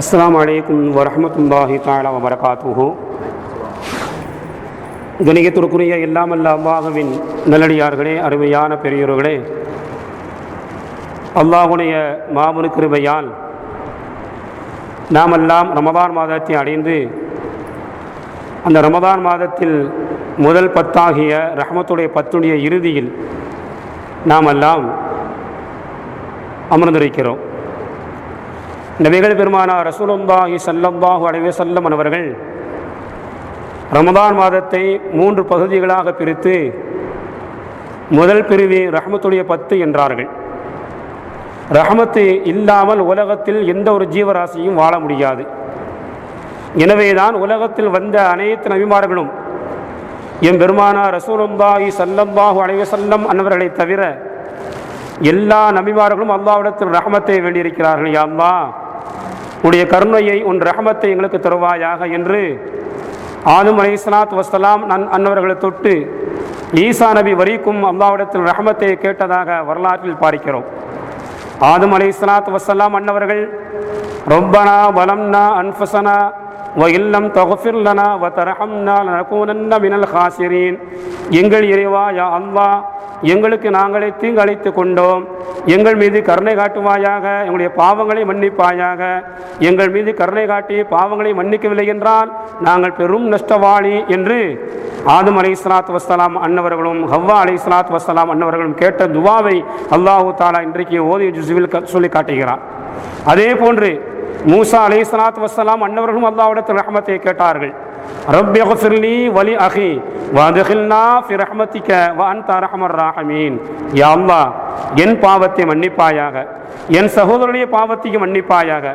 அஸ்லாம் வலைக்கம் வரமத்துல்லாஹி தாலா வரகாத்துஹோ கணிகத்திற்குரிய எல்லாமல்ல அல்லாஹுவின் நல்லடியார்களே அருமையான பெரியோர்களே அல்லாஹுடைய மாமனு கிருபையால் நாமெல்லாம் ரமதான் மாதத்தை அடைந்து அந்த ரமதான் மாதத்தில் முதல் பத்தாகிய ரஹமத்துடைய பத்துடைய இறுதியில் நாமெல்லாம் அமர்ந்திருக்கிறோம். நபிகள் பெருமானா ரசூலுல்லாஹி ஸல்லல்லாஹு அலைஹி செல்லம் அவர்கள் ரமதான் மாதத்தை மூன்று பகுதிகளாக பிரித்து முதல் பிரிவு ரஹமத்துடைய பத்து என்றார்கள். ரஹமத்து இல்லாமல் உலகத்தில் எந்த ஒரு ஜீவராசியும் வாழ முடியாது. எனவேதான் உலகத்தில் வந்த அனைத்து நபிமார்களும் என் பெருமானா ரசூலுல்லாஹி சல்லம்பாஹு அலைஹி செல்லம் அன்னவர்களை தவிர எல்லா நபிமார்களும் அல்லாவிடத்தில் ரஹமத்தை வேண்டியிருக்கிறார்கள். யா உடைய கருணையை உன் ரஹமத்தை எங்களுக்கு தருவாயாக என்று ஆதும் அலை சலாத் வசலாம் நன் அன்னவர்களை தொட்டு ஈசா நபி வரிக்கும் அல்லாவிடத்தில் ரஹமத்தை கேட்டதாக வரலாற்றில் பார்க்கிறோம். ஆதும் அலை வசலாம் அன்னவர்கள் ரொம்பனா வலம்னா அன்ஃபசனா வ இல்லம் தகுஃபிர் வ தரஹம்னா நகூனன்ன மினல் ஹாசிரீன் எங்கள் இறைவா யா அல்லாஹ் எங்களுக்கு நாங்களே தீங்கு அழைத்து கொண்டோம். எங்கள் மீது கருணை காட்டுவாயாக. எங்களுடைய பாவங்களை மன்னிப்பாயாக. எங்கள் மீது கருணை காட்டி பாவங்களை மன்னிக்கவில்லை என்றால் நாங்கள் பெரும் நஷ்டவாளி என்று ஆதம் அலை இஸ்லாத் வசலாம் அன்னவர்களும் ஹவ்வா அலை இஸ்லாத் வசலாம் அன்னவர்களும் கேட்ட துவாவை அல்லாஹு தாலா இன்றைக்கு ஓதிய ஜுசுவில் சொல்லி காட்டுகிறார். அதே போன்று மூசா அலை இஸ்லாத் வசலாம் அன்னவர்களும் அல்லாஹ்விடத்தில் ரஹமத்தை கேட்டார்கள். رب اغفر لي ولي أخي وادخلنا في رحمتك وأنت رحم الراحمين. يا الله என் பாவத்தை மன்னிப்பாயாக என் சகோதரனுடைய பாவத்தையும் மன்னிப்பாயாக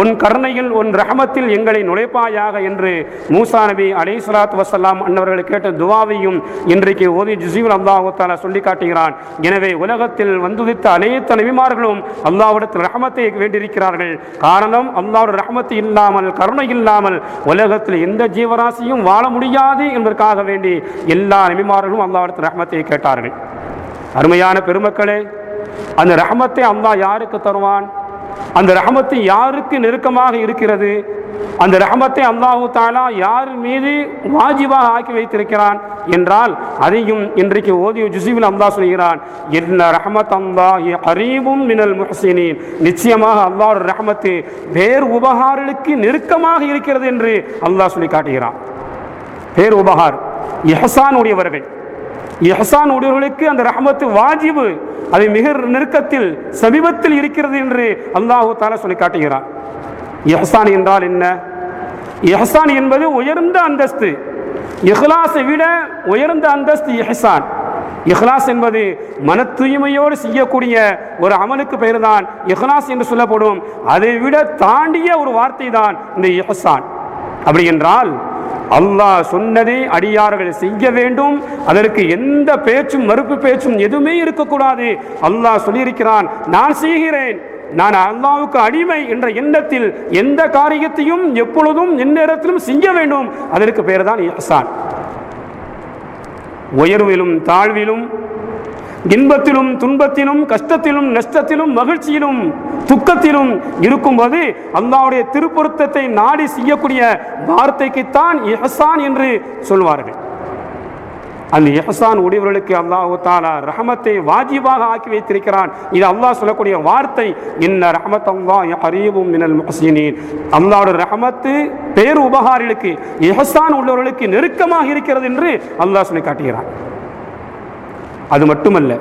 உன் கருணையில் உன் ரஹமத்தில் எங்களை நுழைப்பாயாக என்று மூசா நபி அலை சலாத் வசலாம் அன்னவர்கள் கேட்ட துவாவையும் இன்றைக்கு ஓதி ஜுசீவல் அல்லாஹால சொல்லி காட்டுகிறான் எனவே உலகத்தில் வந்துதித்த அனைத்து நபிமார்களும் அல்லாவிடத்தில் ரஹமத்தை வேண்டியிருக்கிறார்கள். காரணம் அல்லாவோட ரஹமத்து இல்லாமல் கருணை இல்லாமல் உலகத்தில் எந்த ஜீவராசியும் வாழ முடியாது என்பதற்காக வேண்டி எல்லா நபிமார்களும் அல்லாவிடத்தில் ரஹமத்தை கேட்டார்கள். அருமையான பெருமக்களே அந்த ரஹமத்தை அம்மா யாருக்கு தருவான்? அந்த ரஹமத்து யாருக்கு நெருக்கமாக இருக்கிறது? அந்த ரஹமத்தை அல்லாஹூ தாலா யார் மீது வாஜிபாக ஆக்கி வைத்திருக்கிறான் என்றால் அதையும் இன்றைக்கு ஓதிய ஜுசிவில் அல்லாஹ் சொல்கிறான் என்ன ரஹமத் அல்லாஹி அரீபும் மினல் முஹசினின். நிச்சயமாக அல்லாஹ் ரஹமத்து வேறு உபகாரர்களுக்கு நெருக்கமாக இருக்கிறது என்று அல்லாஹ் சொல்லி காட்டுகிறான். பேர் உபகார் இஹசான் உடையவர்கள் இஹசான் உடையவர்களுக்கு அந்த ரஹமத்து வாஜிபு அதை மிக நெருக்கத்தில் சமீபத்தில் இருக்கிறது என்று அல்லாஹு தாலா சொல்லி காட்டுகிறார் இஹசான் என்றால் என்ன? இஹசான் என்பது உயர்ந்த அந்தஸ்து. இஹ்லாஸை விட உயர்ந்த அந்தஸ்து இஹசான். இஹ்லாஸ் என்பது மன தூய்மையோடு செய்யக்கூடிய ஒரு அமலுக்கு பெயர் தான் இஹ்லாஸ் என்று சொல்லப்படும். அதை விட தாண்டிய ஒரு வார்த்தை தான் இந்த இஹசான். அப்படி என்றால் அல்லாஹ் சொன்னதை அடியார்கள் செய்ய வேண்டும். அதற்கு எந்த பேச்சும் மறுப்பு பேச்சும் எதுவுமே இருக்கக்கூடாது. அல்லாஹ் சொல்லியிருக்கிறான் நான் செய்கிறேன். நான் அல்லாவுக்கு அடிமை என்ற எண்ணத்தில் எந்த காரியத்தையும் எப்பொழுதும் எந்நேரத்திலும் செய்ய வேண்டும். அதற்கு பெயர் தான் இஹ்சான். உயர்விலும் தாழ்விலும் இன்பத்திலும் துன்பத்திலும் கஷ்டத்திலும் நஷ்டத்திலும் மகிழ்ச்சியிலும் துக்கத்திலும் இருக்கும்போது அல்லாவுடைய திருப்பொருத்தத்தை நாடி செய்யக்கூடிய வார்த்தைக்குத்தான் இஹசான் என்று சொல்வார்கள். அந்த எஹசான் உடையவர்களுக்கு அல்லாஹு தாலா ரஹமத்தை வாஜிபாக ஆக்கி வைத்திருக்கிறான். இது அல்லாஹ் சொல்லக்கூடிய வார்த்தை. இன்ன ரஹமத் அல்லா அறியவும் மினல் முஹ்சினீன். ரஹமத்து பேர் உபகாரிகளுக்கு எஹசான் உள்ளவர்களுக்கு நெருக்கமாக இருக்கிறது என்று அல்லாஹ் சொல்லி காட்டுகிறான். அது மட்டுமல்ல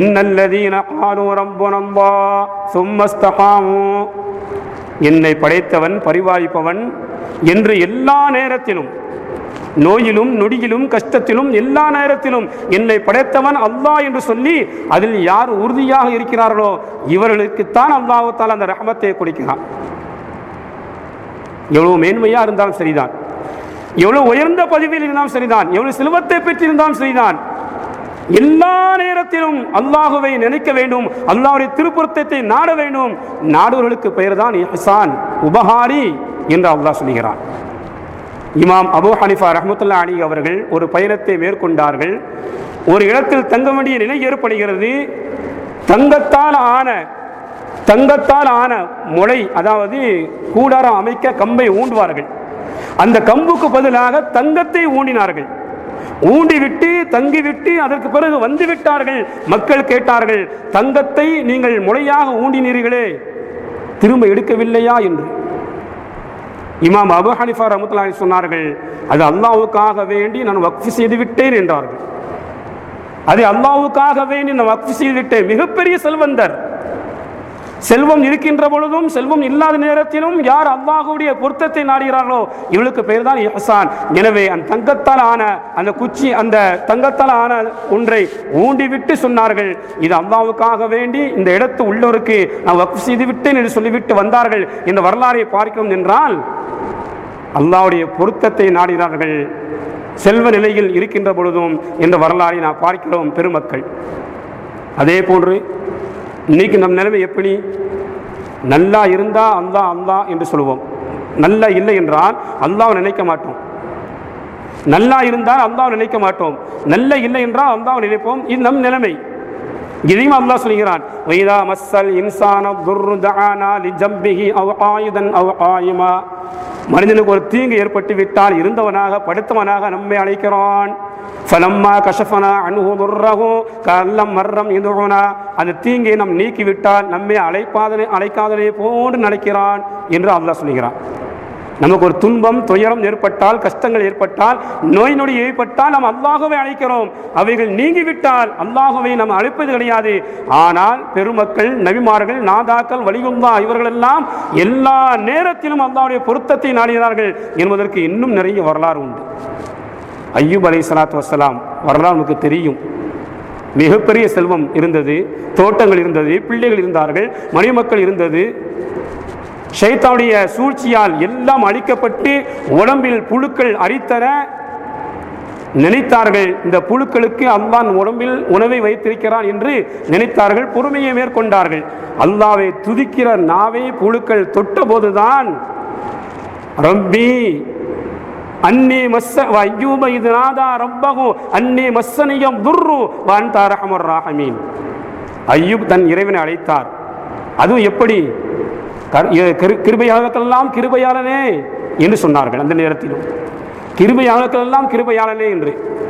இன்னல்லதீன காலு ரப்பனல்லா சும்மஸ்தகாமோ. என்னை படைத்தவன் பரிவாய்ப்பவன் என்று எல்லா நேரத்திலும் நோயிலும் நொடியிலும் கஷ்டத்திலும் எல்லா நேரத்திலும் என்னை படைத்தவன் அல்லாஹ் என்று சொல்லி அதில் யார் உறுதியாக இருக்கிறார்களோ இவர்களுக்குத்தான் அல்லாஹத்தால் அந்த ரகமத்தை கொடுக்கிறான். எவ்வளவு மேன்மையாக இருந்தாலும் சரிதான். எவ்வளவு உயர்ந்த பதவியில் இருந்தாலும் சரிதான். எவ்வளவு செல்வத்தை பெற்றிருந்தாலும் சரிதான். எல்லா நேரத்திலும் அல்லாஹுவை நினைக்க வேண்டும். அல்லாஹுடைய திருப்புறத்தை நாட வேண்டும். நாடுவர்களுக்கு பெயர் தான் இஹ்சான் உபகாரி என்று அல்லாஹ் சொல்கிறான். இமாம் அபு ஹனிஃபா ரஹமத்துல்லா அலி அவர்கள் ஒரு பயணத்தை மேற்கொண்டார்கள். ஒரு இடத்தில் தங்க வேண்டிய நிலை ஏற்படுகிறது. தங்கத்தால் ஆன தங்கத்தால் ஆன முளை அதாவது கூடாரம் அமைக்க கம்பை ஊண்டுவார்கள். அந்த கம்புக்கு பதிலாக தங்கத்தை ஊண்டினார்கள். ஊண்டிவிட்டு தங்கிவிட்டு அதற்கு பிறகு வந்து விட்டார்கள் மக்கள் கேட்டார்கள் தங்கத்தை நீங்கள் முளையாக ஊண்டினீர்களே திரும்ப எடுக்கவில்லையா? என்று. இமாம் அபு ஹனிஃபா ரஹமத்துல்லாஹி சொன்னார்கள் அது அல்லாவுக்காக வேண்டி நான் வக்ஃபு செய்து விட்டேன் என்றார்கள். அது அல்லாஹ்வுக்காக வேண்டி நான் வக்ஃபு செய்து விட்டேன் மிகப்பெரிய செல்வந்தர். செல்வம் இருக்கின்ற பொழுதும் செல்வம் இல்லாத நேரத்திலும் யார் அல்லாஹுடைய பொருத்தத்தை நாடுகிறார்களோ இவளுக்கு பெயர் தான் இஹ்சான். எனவே அந்த தங்கத்தால் ஆன அந்த குச்சி அந்த தங்கத்தால் ஆன ஒன்றை ஊண்டிவிட்டு சொன்னார்கள். இது அல்லாவுக்காக வேண்டி இந்த இடத்து உள்ளவருக்கு நான் வக்ஃப் செய்து விட்டேன் என்று சொல்லிவிட்டு வந்தார்கள். இந்த வரலாறை பார்க்கிறோம் என்றால் அல்லாவுடைய பொருத்தத்தை நாடுகிறார்கள். செல்வ நிலையில் இருக்கின்ற பொழுதும் இந்த வரலாறை நாம் பார்க்கிறோம் பெருமக்கள். அதே போன்று இன்றைக்கி நம் நிலைமை எப்படி? நல்லா இருந்தால் அல்லா அல்லா என்று சொல்லுவோம். நல்லா இல்லை என்றால் அந்தாவை நினைக்க மாட்டோம். நல்லா இருந்தால் அல்லாஹ் நினைக்க மாட்டோம். நல்ல இல்லை என்றால் அந்தாவை நினைப்போம். இது நம் நிலைமை. இதையும் அல்லாஹ் சொல்கிறான். வைதா மஸ்ஸல் இன்சான துர்ரு தஆனா லிஜம்பிஹி அவ் ஆயுதன் அவ் ஆயுமா. மனிதனுக்கு ஒரு தீங்கு ஏற்பட்டு விட்டால் இருந்தவனாக படுத்தவனாக நம்மை அழைக்கிறான். ஃபலம்மா கஷஃபனா அனுகு துர்ரகு கல்லம் மர்ரம் இதுகுனா அந்த தீங்கை நம் நீக்கிவிட்டால் நம்மை அழைப்பாதனை அழைக்காதனை போன்று நினைக்கிறான் என்று அல்லாஹ் சொல்கிறான் நமக்கு ஒரு துன்பம் துயரம் ஏற்பட்டால் கஷ்டங்கள் ஏற்பட்டால் நோய் நொடி ஏற்பட்டால் நாம் அல்லாகவே அழைக்கிறோம். அவைகள் நீங்கிவிட்டால் அல்லாகவே நாம் அழைப்பது கிடையாது. ஆனால் பெருமக்கள் நபிமார்கள் நாதாக்கள் வலிகுந்தா இவர்களெல்லாம் எல்லா நேரத்திலும் அல்லாவுடைய பொருத்தத்தை நாடுகிறார்கள் என்பதற்கு இன்னும் நிறைய வரலாறு உண்டு. ஐயூப் அலை சலாத்து வசலாம் வரலாறு நமக்கு தெரியும். மிகப்பெரிய செல்வம் இருந்தது தோட்டங்கள் இருந்தது பிள்ளைகள் இருந்தார்கள் மணிமக்கள் இருந்தது. ஷைத்தானுடைய சூழ்ச்சியால் எல்லாம் அழிக்கப்பட்டு உடம்பில் புழுக்கள் அரித்தர நினைத்தார்கள் இந்த புழுக்களுக்கு அல்லான் உடம்பில் உணவை வைத்திருக்கிறான் என்று நினைத்தார்கள் பொறுமையை மேற்கொண்டார்கள். அல்லாவை துதிக்கிற நாவை புழுக்கள் தொட்ட போதுதான். ரம்பி அன்னி மஸ்ஸ ஐயூப இது நாதா ரப்பகு அன்னி மஸ்ஸனியம் துர்ரு வான் தாரஹமர் ராஹமீன் ஐயூப் தன் இறைவனை அழைத்தார். அதுவும் எப்படி? கர்- கிருபையாளர்களெல்லாம் கிருபையாளனே என்று சொன்னார்கள் அந்த நேரத்திலும். கிருபையாளர்களெல்லாம் கிருபையாளனே என்று.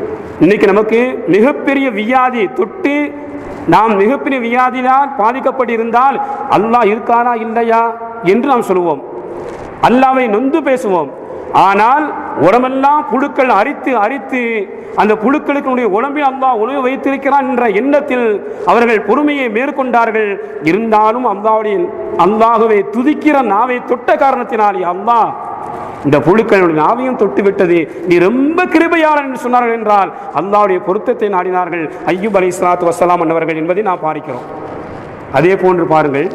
இன்னைக்கு நமக்கு மிகப்பெரிய வியாதி தொட்டு நாம் மிகப்பெரிய வியாதியால் பாதிக்கப்பட்டிருந்தால் அல்லாஹ் இருக்கானா இல்லையா என்று நாம் சொல்லுவோம். அல்லாவை நொந்து பேசுவோம். ஆனால் உடம்பெல்லாம் புழுக்கள் அரித்து அரித்து அந்த புழுக்களுக்கு உடம்பில் அல்லாஹ் உணவு வைத்திருக்கிறான் என்ற எண்ணத்தில் அவர்கள் பொறுமையை மேற்கொண்டார்கள். இருந்தாலும் அல்லாவுடைய அல்லாகவே துதிக்கிற நாவை தொட்ட காரணத்தினால் அம்மா இந்த புழுக்களுடைய நாவையும் தொட்டு விட்டது நீ ரொம்ப கிருபையாளன் என்று சொன்னார்கள் என்றால் அல்லாவுடைய பொருத்தத்தை நாடினார்கள். ஐயூப் அலி இஸ்லாத்து வசலாம் அன்னவர்கள் என்பதை நாம் பார்க்கிறோம். அதே போன்று பாருங்கள்.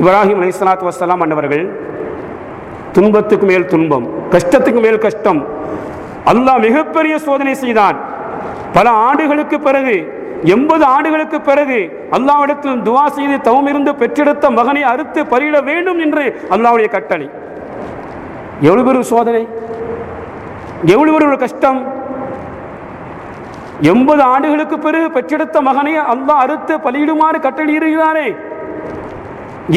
இப்ராஹிம் அலி இஸ்லாத்து வசலாம் அன்னவர்கள் துன்பத்துக்கு மேல் துன்பம் கஷ்டத்துக்கு மேல் கஷ்டம். அல்லாஹ் மிகப்பெரிய சோதனை செய்தான். பல ஆண்டுகளுக்கு பிறகு எண்பது ஆண்டுகளுக்கு பிறகு அல்லாவிடத்தில் துவா செய்து தவமிருந்து பெற்றெடுத்த மகனை அறுத்து பலியிட வேண்டும் என்று அல்லாவுடைய கட்டளை. எவ்வளவு பெரிய சோதனை? எவ்வளவு பெரிய ஒரு கஷ்டம்? எண்பது ஆண்டுகளுக்கு பிறகு பெற்றெடுத்த மகனை அல்லாஹ் அறுத்து பலியிடுமாறு கட்டளையிடுகிறாரே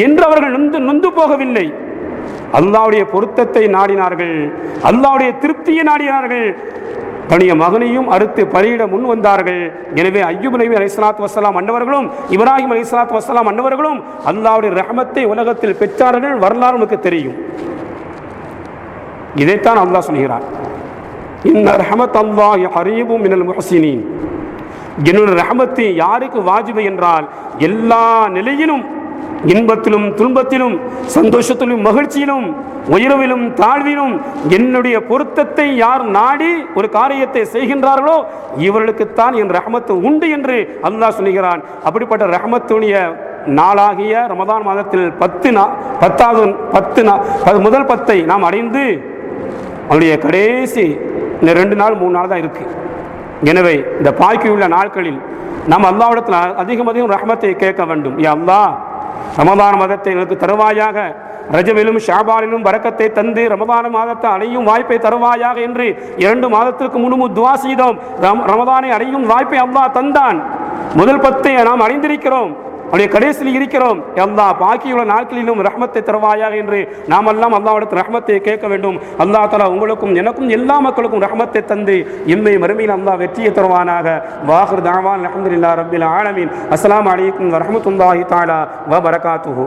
என்று அவர்கள் நொந்து நொந்து போகவில்லை. அல்லாவுடைய பொருத்தத்தை நாடினார்கள். அல்லாவுடைய திருப்தியை நாடினார்கள். தன்னுடைய மகனையும் அறுத்து பலியிட முன் வந்தார்கள். எனவே ஐயூப் நபி அலிஸ்லாத் வசலாம் அன்னவர்களும் இப்ராஹிம் அலிஸ்லாத் வஸ்ஸலாம் அன்னவர்களும் அல்லாவுடைய ரஹமத்தை உலகத்தில் பெற்றார்கள். வரலாறு நமக்கு தெரியும். இதைத்தான் அல்லாஹ் சொல்கிறார். இந்த ரஹமத் அல்லாஹ் ஹரீபும் மினல் முஹ்சினீன். என்னுடைய ரஹமத்து யாருக்கு வாஜிபு என்றால் எல்லா நிலையிலும் இன்பத்திலும் துன்பத்திலும் சந்தோஷத்திலும் மகிழ்ச்சியிலும் உயர்விலும் தாழ்விலும் என்னுடைய பொருத்தத்தை யார் நாடி ஒரு காரியத்தை செய்கின்றார்களோ இவர்களுக்குத்தான் என் ரஹமத்து உண்டு என்று அல்லாஹ் சொல்லுகிறான். அப்படிப்பட்ட ரஹமத்துடைய நாளாகிய ரமதான் மாதத்தில் பத்து நா பத்தாவது பத்து நா முதல் பத்தை நாம் அடைந்து அவனுடைய கடைசி இந்த ரெண்டு நாள் மூணு நாள் தான் இருக்கு. எனவே இந்த பாய்க்கியுள்ள உள்ள நாட்களில் நாம் அல்லாவிடத்தில் அதிகம் அதிகம் ரஹமத்தை கேட்க வேண்டும். ஏ அல்லாஹ் ரமதான மதத்தை எங்களுக்கு தருவாயாக ரஜவிலும் ஷாபாலிலும் வரக்கத்தை தந்து ரமதான மாதத்தை அடையும் வாய்ப்பை தருவாயாக என்று இரண்டு மாதத்திற்கு முன்பு துவா செய்தோம். ரம்- ரமதானை அடையும் வாய்ப்பை அல்லாஹ் தந்தான். முதல் பத்தை நாம் அறிந்திருக்கிறோம் அவருடைய கடைசியில் இருக்கிறோம். எல்லா பாக்கியுள்ள நாட்களிலும் ரஹ்மத்தை தருவாயாக என்று நாம் எல்லாம் அல்லாவிடத்தில் ரஹ்மத்தை கேட்க வேண்டும். அல்லா தலா உங்களுக்கும் எனக்கும் எல்லா மக்களுக்கும் ரஹ்மத்தை தந்து இம்மை மறுமையில் அல்லா வெற்றியை தருவானாக. வாஹர் தாவான் அஹமதுல்லா ரபில் ஆலமின். அஸ்லாம் அலைக்கும் வரஹ்மத்துல்லாஹி தாலா வ பரகாத்துஹு